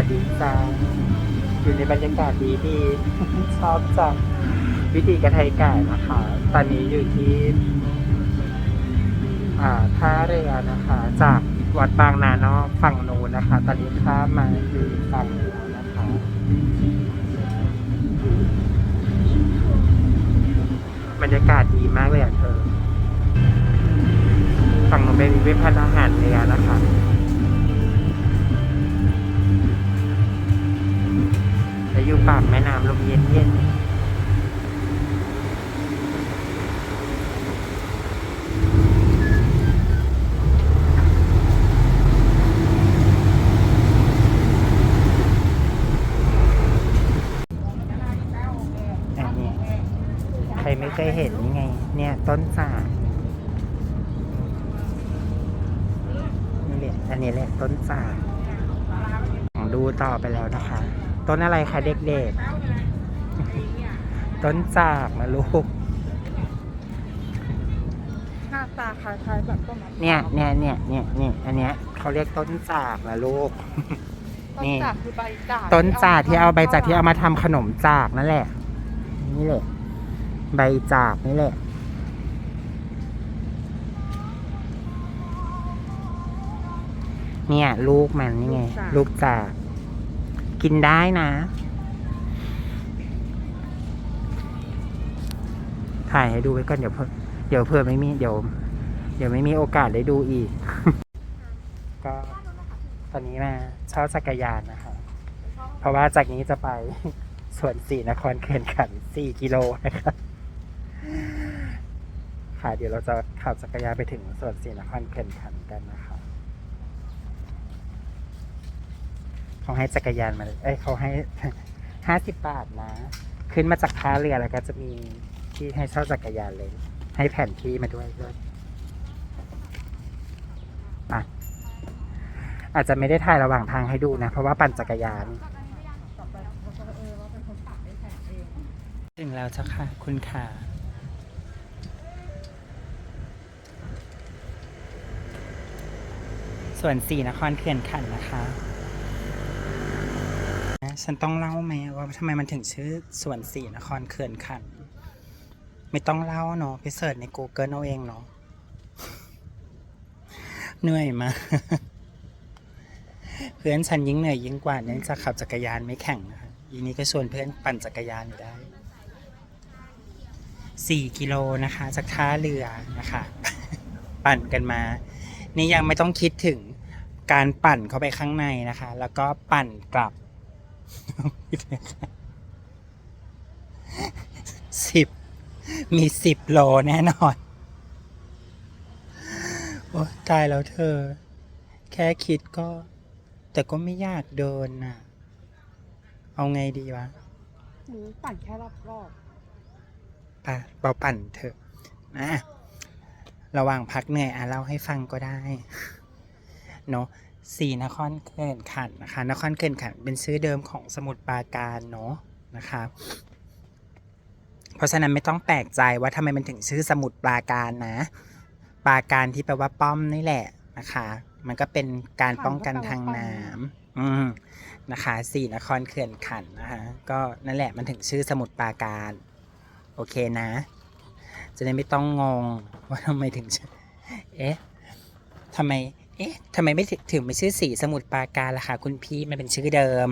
วัสดีจ้าอยู่ในบรรยากาศดีดี ชอบจังวิธีกระไทยไก่นะคะ ตอนนี้อยู่ที่ อ่าท่าเรือนะคะ จากวัดบางนานอกฝั่งโน้นนะคะ ตอนนี้ข้ามมาอยู่ฝั่งนี้แล้วนะคะบรรยากาศดีมากเลยอะเธอ ฝั่งโน้นเป็นวิพัฒนาหารเรือนะคะ ปากแม่น้ำลมเย็นเย็นอันนี้ใครไม่เคยเห็นนี่ไง เนี่ย ต้นจานี่แหละอันนี้แหละต้นจาดูต่อไปแล้วนะคะ ต้นอะไรคะเด็กๆ ต้นจากนะลูก หน้าตาคล้ายๆแบบต้นมะพร้าวเนี่ยเนี่ยเนี่ยเนี่ยเนี่ยอันเนี้ยเขาเรียกต้นจากนะลูก ต้นนี่ จากคือใบจากต้นจากที่เอาใบจากที่เอามาทำขนมจากนั่นแหละ นี่แหละ ใบจากนี่แหละ เนี่ย ลูกมันนี่ไง ลูกจาก กินได้นะ ถ่ายให้ดูไว้ก่อนเดี๋ยวเพิ่มเดี๋ยวเพื่อไม่มีเดี๋ยว เดี๋ยวไม่มีโอกาสได้ดูอีก ก็ตอนนี้มาเช่าจักรยานนะคะ เพราะว่าจากนี้จะไปสวนสีนครเขื่อนขันสี่กิโลนะครับค่ะเดี๋ยวเราจะขับจักรยานไปถึงสวนสีนครเขื่อนขันกันนะคะ เขาให้จักรยานมาเอ้ยเขาให้ห้าสิบบาทนะ ขึ้นมาจากท่าเรือแล้วก็จะมีที่ให้เช่าจักรยานเลย ให้แผนที่มาด้วยด้วยอะอาจจะไม่ได้ถ่ายระหว่างทางให้ดูนะ เพราะว่าปั่นจักรยาน ถึงแล้วเจ้าค่ะ คุณค่ะส่วนสี่นครเขื่อนขันนะคะ ฉันต้องเล่าไหมว่าทำไมมันถึงชื่อส่วนสี่นครเขื่อนขัน ไม่ต้องเล่าเนาะไปเสิร์ชใน Google เอาเองเนาะเหนื่อยมาเพื่อนฉันยิ่งเหนื่อยยิ่งกว่าเนื่องจากขับจักรยานไม่แข่งนะคะอีนี้ก็ชวนเพื่อนปั่นจักรยานอยู่ได้สี่กิโลนะคะ จากท่าเรือนะคะ ปั่นกันมา นี่ยังไม่ต้องคิดถึงการปั่นเข้าไปข้างในนะคะ แล้วก็ปั่นกลับ สิบมีสิบโลแน่นอน โอ้ตายแล้วเธอ แค่คิดก็ แต่ก็ไม่อยากเดินน่ะ เอาไงดีวะหนูปั่นแค่รอบรอบป่ะเบาปั่นเถอะนะระหว่างพักเหนื่อยอะเล่าให้ฟังก็ได้ เนาะ สี่นครเขื่อนขันนะคะนครเขื่อนขันเป็นชื่อเดิมของสมุทรปราการเนาะนะคะเพราะฉะนั้นไม่ต้องแปลกใจว่าทำไมมันถึงชื่อสมุทรปราการนะ ปราการที่แปลว่าป้อมนี่แหละนะคะ มันก็เป็นการป้องกันทางน้ำอืมนะคะสี่นครเขื่อนขันนะคะก็นั่นแหละมันถึงชื่อสมุทรปราการ โอเคนะ จะได้ไม่ต้องงงว่าทำไมถึงเอ๊ะทำไม เอ๊ะทำไมไม่ถึงถึงไม่ชื่อสีสมุทรปราการล่ะคะคุณพี่มันเป็นชื่อเดิม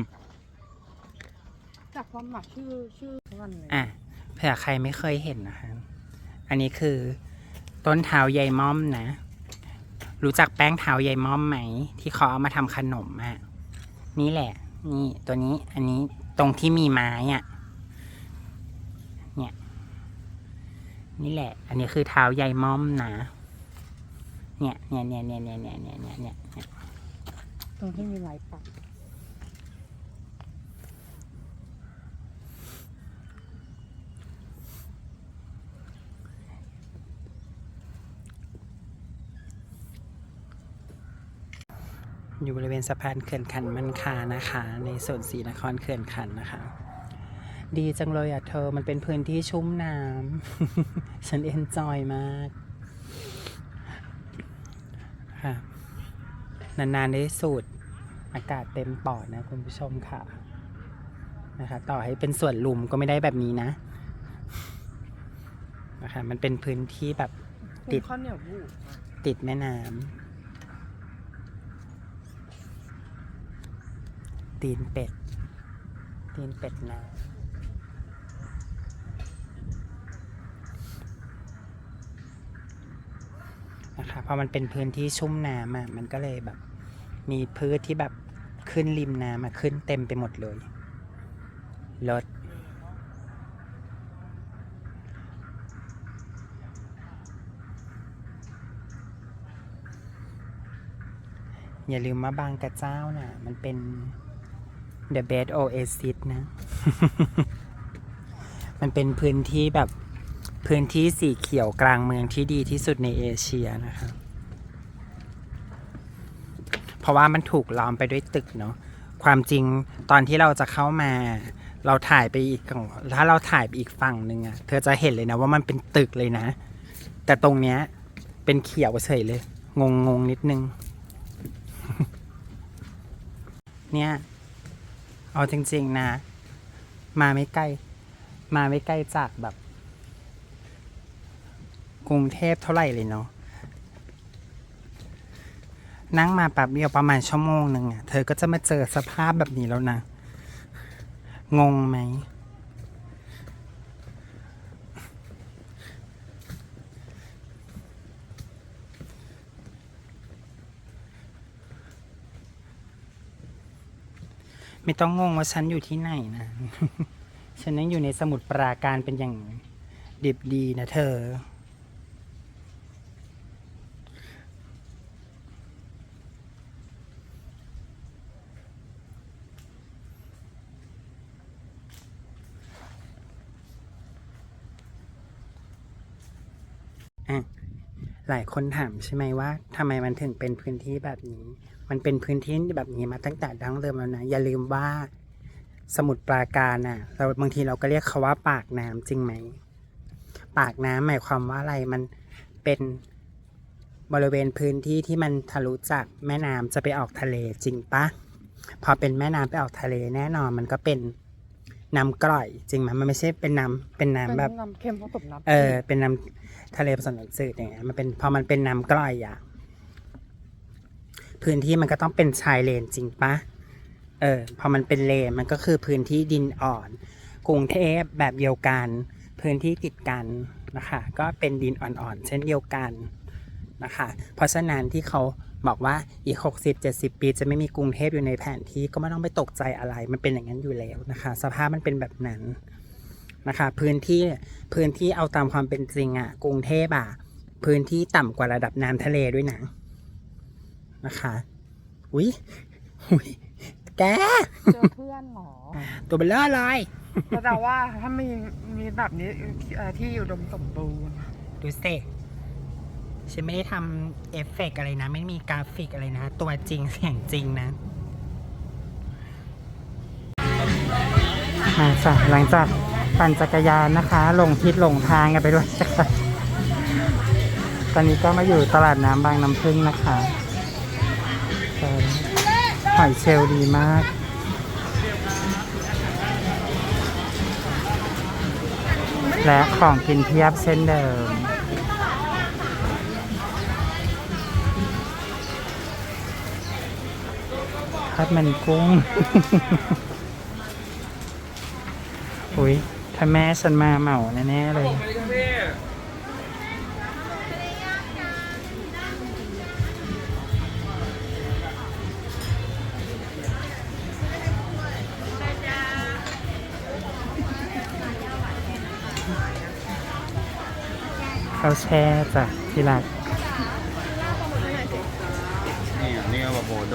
จากความหมักชื่อชื่อมันเลยอะเผื่อใครไม่เคยเห็นนะคะ อันนี้คือต้นเท้ายายม่อมนะ รู้จักแป้งเท้ายายม่อมไหม ที่เขาเอามาทำขนมอะ นี่แหละ นี่ตัวนี้ อันนี้ตรงที่มีไม้อะ เนี่ย นี่แหละ อันนี้คือเท้ายายม่อมนะ เนี่ยเนี่ยเนี่ยเนี่ยเนี่ยเนี่ยเนี่ยเนี่ยเนี่ยตรงที่มีลายปักอยู่บริเวณสะพานเขื่อนขันธ์มันคานะคะ ในส่วนสีนครเขื่อนขันธ์นะคะ ดีจังเลยอะเธอมันเป็นพื้นที่ชุ่มน้ำ ฉันเอนจอยมากค่ะ นานๆได้สูตรอากาศเต็มปอดนะคุณผู้ชมค่ะนะคะต่อให้เป็นส่วนลุมก็ไม่ได้แบบนี้นะนะคะมันเป็นพื้นที่แบบติดข้าวเหนียวบูดติดแม่น้ำตีนเป็ด ตีนเป็ดน้ำนะคะพอมันเป็นพื้นที่ชุ่มน้ำอะมันก็เลยแบบ มีพืชที่แบบขึ้นริมน้ำอะขึ้นเต็มไปหมดเลยรถอย่าลืมว่าบางกระเจ้าน่ะมันเป็น the best oasis นะ มันเป็นพื้นที่แบบพื้นที่สีเขียวกลางเมืองที่ดีที่สุดในเอเชียนะครับ เพราะว่ามันถูกล้อมไปด้วยตึกเนาะความจริงตอนที่เราจะเข้ามา เราถ่ายไปอีกถ้าเราถ่ายไปอีกฝั่งหนึ่งอะเธอจะเห็นเลยนะว่ามันเป็นตึกเลยนะ แต่ตรงเนี้ยเป็นเขียวเฉยเลย งงงๆนิดนึง เนี่ย เอาจริง ๆ นะ มาไม่ใกล้ มาไม่ใกล้จากแบบ กรุงเทพเท่าไหร่เลยเนาะ นั่งมาแป๊บเดียวประมาณชั่วโมงหนึ่งอะ เธอก็จะมาเจอสภาพแบบนี้แล้วนะ งงไหม ไม่ต้องงงว่าฉันอยู่ที่ไหนนะ ฉันยังอยู่ในสมุดปราการเป็นอย่างดิบดีนะเธอ อะหลายคนถามใช่ไหมว่าทำไมมันถึงเป็นพื้นที่แบบนี้ มันเป็นพื้นที่แบบนี้มาตั้งแต่ดั้งเดิมแล้วนะ อย่าลืมว่าสมุทรปราการน่ะ เราบางทีเราก็เรียกเขาว่าปากน้ำจริงไหม ปากน้ำหมายความว่าอะไร มันเป็นบริเวณพื้นที่ที่มันทะลุจากแม่น้ำจะไปออกทะเลจริงปะ พอเป็นแม่น้ำไปออกทะเลแน่นอนมันก็เป็น น้ำกร่อยจริงไหมมันไม่ใช่เป็นน้ำเป็นน้ำเป็นแบบ น้ำเค็มผสมน้ำเออ เป็นน้ำทะเลผสมน้ำจืดอย่างเงี้ยมันเป็นพอมันเป็นน้ำกร่อยอะพื้นที่มันก็ต้องเป็นชายเลนจริงปะเออพอมันเป็นเลนมันก็คือพื้นที่ดินอ่อน กรุงเทพแบบเดียวกัน พื้นที่ติดกันนะคะ ก็เป็นดินอ่อนๆเช่นเดียวกันนะคะ เพราะฉะนั้นที่เขา บอกว่าอีก 60-70 ปีจะไม่มีกรุงเทพอยู่ในแผนที่ก็ไม่ต้องไปตกใจอะไร มันเป็นอย่างนั้นอยู่แล้วนะคะ สภาพมันเป็นแบบนั้นนะคะพื้นที่พื้นที่เอาตามความเป็นจริงอะกรุงเทพอะพื้นที่ต่ำกว่าระดับน้ำทะเลด้วยนะนะคะอุ้ยอุ้ยแกเจอเพื่อนเหรอ ตัวเบลเลอร์เลยแต่ว่าถ้ามีมีแบบนี้เอ่อที่อุดมสมบูรณ์ดูสิ ฉันไม่ได้ทำเอฟเฟกต์อะไรนะ ไม่มีกราฟิกอะไรนะ ตัวจริงเสียงจริงนะมาจ้ะหลังจากปั่นจักรยานนะคะลงทิศลงทางกันไปด้วยจ้ะตอนนี้ก็มาอยู่ตลาดน้ำบางน้ำพึ่งนะคะหอยเชลล์ดีมากและของกินเพียบเช่นเดิม ทอดมันกุ้ง อุ้ยถ้าแม่ฉันมาเหมาแน่ๆเลย เขาแช่จ้ะที่รัก นี่อะนี่ก็โบโด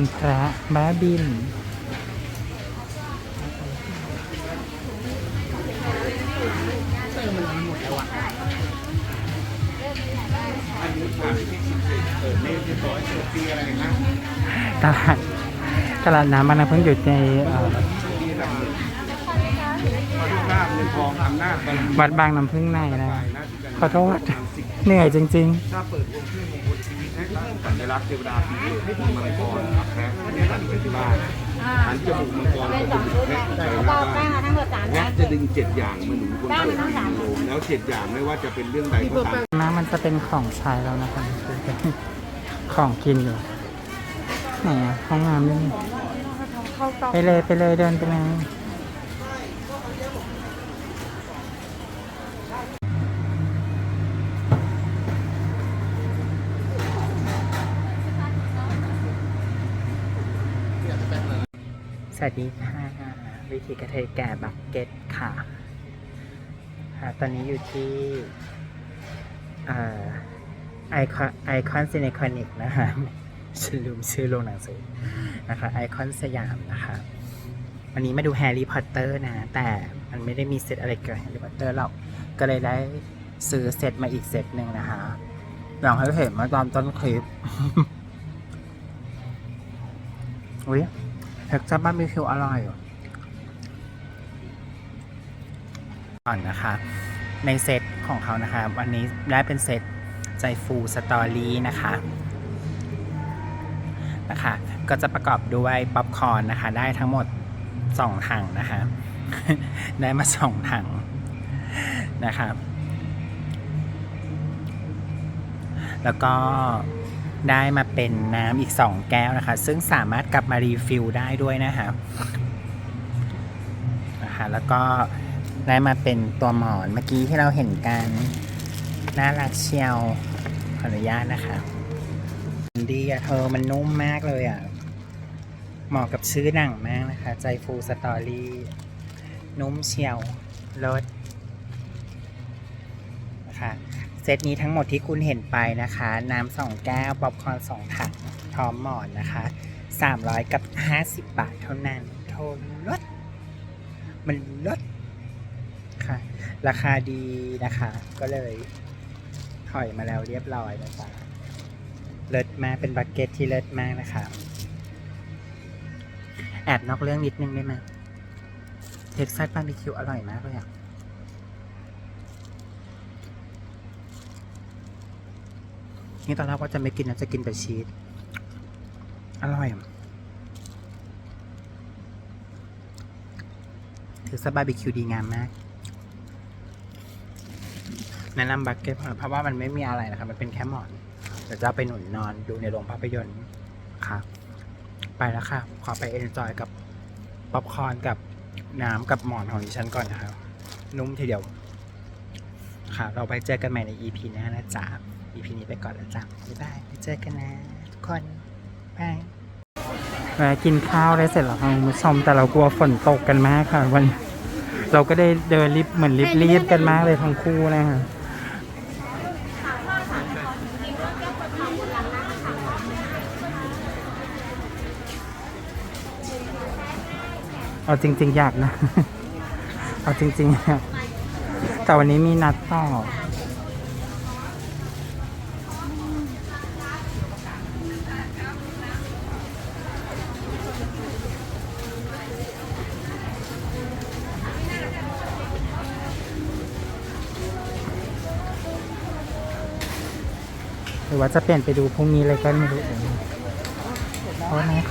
คุณพระบ้าบิน ตลาดตลาดน้ำมันำเพิ่งอยู่ในเอ่อวัดบางน้ำพึ่งในนะขอโทษเหนื่อยจริง ๆ ถ้าเปิดวงเครื่องมงคลชีวิตให้ตั้งสัญลักษณ์เทวดาปีนี้ให้มังกรครับ บ้านหันจมูกมังกรไปจมูกแพะไปหน้าบ้านทั้งหมดสามแพะจะดึงเจ็ดอย่างมาหนุนคนเกิดปีมะโรงแล้วเจ็ดอย่างไม่ว่าจะเป็นเรื่องใดก็ตามๆน้ำมันจะเป็นของใช้แล้วนะคะของกินอยู่ไหนอะห้องน้ำนี่เข้าต่อไปเลยไปเลยเดินไปเลย สวัสดีค่ะ วิธีกระเทยแก่บักเก็ตค่ะค่ะตอนนี้อยู่ที่ไอคอนไอคอนซีเนคอนิกนะคะฉันลืมชื่อโรงหนังสือนะคะไอคอนสยามนะคะวันนี้มาดูแฮร์รี่พอตเตอร์นะ แต่มันไม่ได้มีเซตอะไรเกี่ยวกับแฮร์รี่พอตเตอร์หรอกก็เลยได้ซื้อเซตมาอีกเซตหนึ่งนะคะอย่างให้เห็นมาตอนต้นคลิปอุ้ย เท็กซัสบาร์บีคิวอร่อยอะก่อนนะคะ ในเซตของเขานะคะ วันนี้ได้เป็นเซตใจฟูสตอรี่นะคะนะคะ ก็จะประกอบด้วยป๊อปคอร์นนะคะ ได้ทั้งหมด2ถังนะคะ ได้มา2ถังนะคะ แล้วก็ ได้มาเป็นน้ำอีก 2 แก้วนะคะ ซึ่งสามารถกลับมารีฟิลได้ด้วยนะคะนะคะแล้วก็ได้มาเป็นตัวหมอนเมื่อกี้ที่เราเห็นกันน่ารักเชียวขออนุญาตนะคะ ดีอะเธอมันนุ่มมากเลยอะเหมาะกับชื่อหนังมากนะคะ ใจฟูสตอรี่ นุ่มเชียวรส ซตนี้ทั้งหมดที่คุณเห็นไปนะคะ น้ำสองแก้ว ป๊อปคอร์นสองถังพร้อมหมอนนะคะ 300 กับ 50 บาทเท่านั้นโทนลด มันลดค่ะ ราคาดีนะคะ ก็เลยถอยมาแล้วเรียบร้อยนะจ๊ะเลิศมากเป็นบักเก็ตที่เลิศมากนะคะแอบนอกเรื่องนิดนึงได้ไหมเท็กซัสบาร์บีคิวอร่อยมากเลยอะ นี่ตอนแรกว่าจะไม่กินนะจะกินแต่ชีสอร่อยอะเท็กซัสบาร์บีคิวดีงามมากแนะนำบักเก็ตเพราะว่ามันไม่มีอะไรนะครับ มันเป็นแค่หมอนเดี๋ยวจะไปหนุนนอนดูในโรงภาพยนตร์ครับ ไปแล้วค่ะ ขอไปเอนจอยกับป๊อปคอร์นกับน้ำกับหมอนของดิฉันก่อนนะครับ นุ่มทีเดียวค่ะ เราไปเจอกันใหม่ใน EP หน้านะจ๊ะ EP นี้ไปก่อนแล้วจ้ะบ๊ายบายไปเจอกันนะ ทุกคนบายแวะกินข้าวได้เสร็จแล้วค่ะคุณผู้ชมแต่เรากลัวฝนตกกันมากค่ะ วัน เราก็ได้เดินรีบเหมือนรีบๆกันมากเลยทั้งคู่นะคะเอาจริง ๆ อยากนะ เอาจริงๆอยากแต่วันนี้มีนัดต่อ รือว่าจะเปลี่ยนไปดูพรุ่งนี้เลยก็ไม่รู้เพราะนะ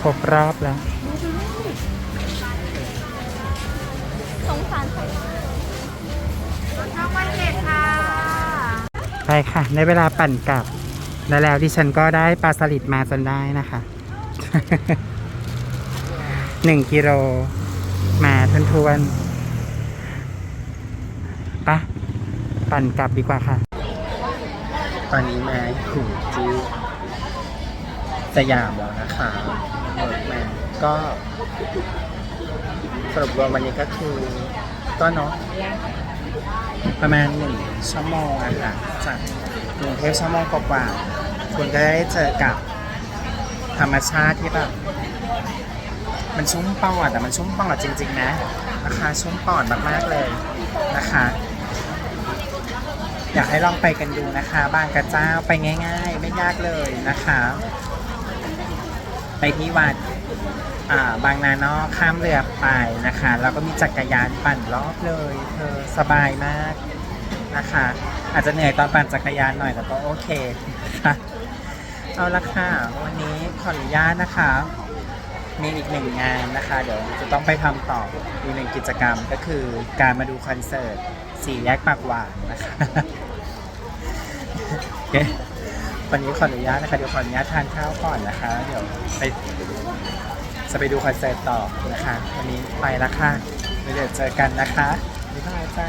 ครบรอบแล้ว สงสารข้าวมันเผ็ดค่ะ ไปค่ะ ในเวลาปั่นกลับ แล้วแล้วที่ฉันก็ได้ปลาสลิดมาจนได้นะคะ หนึ่งกิโลมาทนทวนปะปั่นกลับดีกว่าค่ะ ตอนนี้มาอยู่ที่สยามแล้วนะคะหมดแมนก็สรุปรวมวันนี้ก็คือก็เนาะประมาณหนึ่งชั่วโมงอะค่ะจากกรุงเทพชั่วโมงกว่าคุณก็ได้เจอกับธรรมชาติที่แบบ มันชุ่มปอดแต่มันชุ่มปอดจริง ๆ นะนะคะชุ่มปอดมากๆเลยนะคะ อยากให้ลองไปกันดูนะคะ บางกระเจ้าไปง่าย ๆ ไม่ยากเลยนะคะ ไปที่วัดาบางนานอกข้ามเรือไปนะคะแล้วก็มีจักรยานปั่นรอบเลยเธอสบายมากนะคะ อาจจะเหนื่อยตอนปั่นจักรยานหน่อยแต่ก็โอเคนะคะเอาละค่ะ วันนี้ขออนุญาตนะคะ มีอีกหนึ่งงานนะคะ เดี๋ยวจะต้องไปทำต่ออีกหนึ่งกิจกรรมก็คือการมาดูคอนเสิร์ตสี่แยกปากหวานนะคะโอเควันนี้ขออนุญาตนะคะเดี๋ยวขออนุญาตทานข้าวก่อนนะคะ เดี๋ยวไปจะไปดูคอนเสิร์ตต่อนะคะ วันนี้ไปแล้วค่ะเดี๋ยวเจอกันนะคะบ๊ายบายจ้า